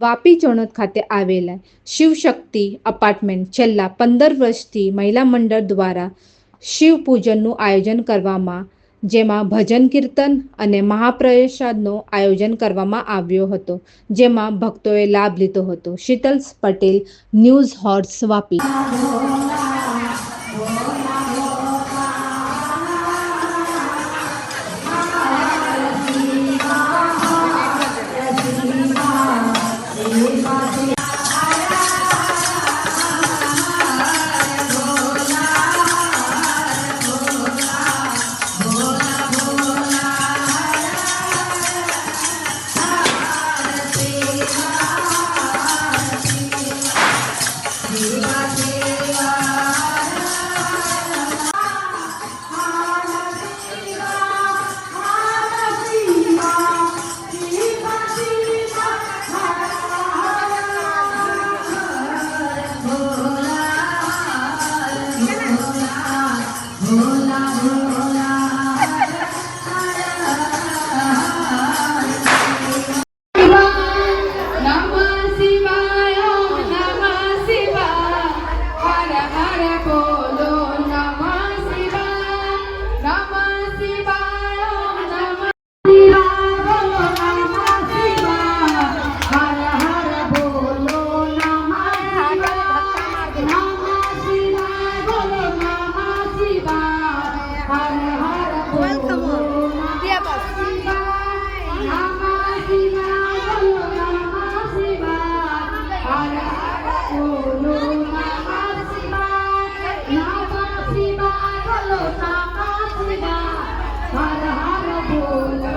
વાપી ચણોદ ખાતે આવેલા શિવશક્તિ અપાર્ટમેન્ટ છેલ્લા પંદર વર્ષથી મહિલા મંડળ દ્વારા શિવ પૂજનનું આયોજન કરવામાં, જેમાં ભજન કીર્તન અને મહાપ્રસાદનું આયોજન કરવામાં આવ્યો હતો, જેમાં ભક્તોએ લાભ લીધો હતો. Sheetal Patel, news horse, Vapi. Come on. Be a Hara Hara Bola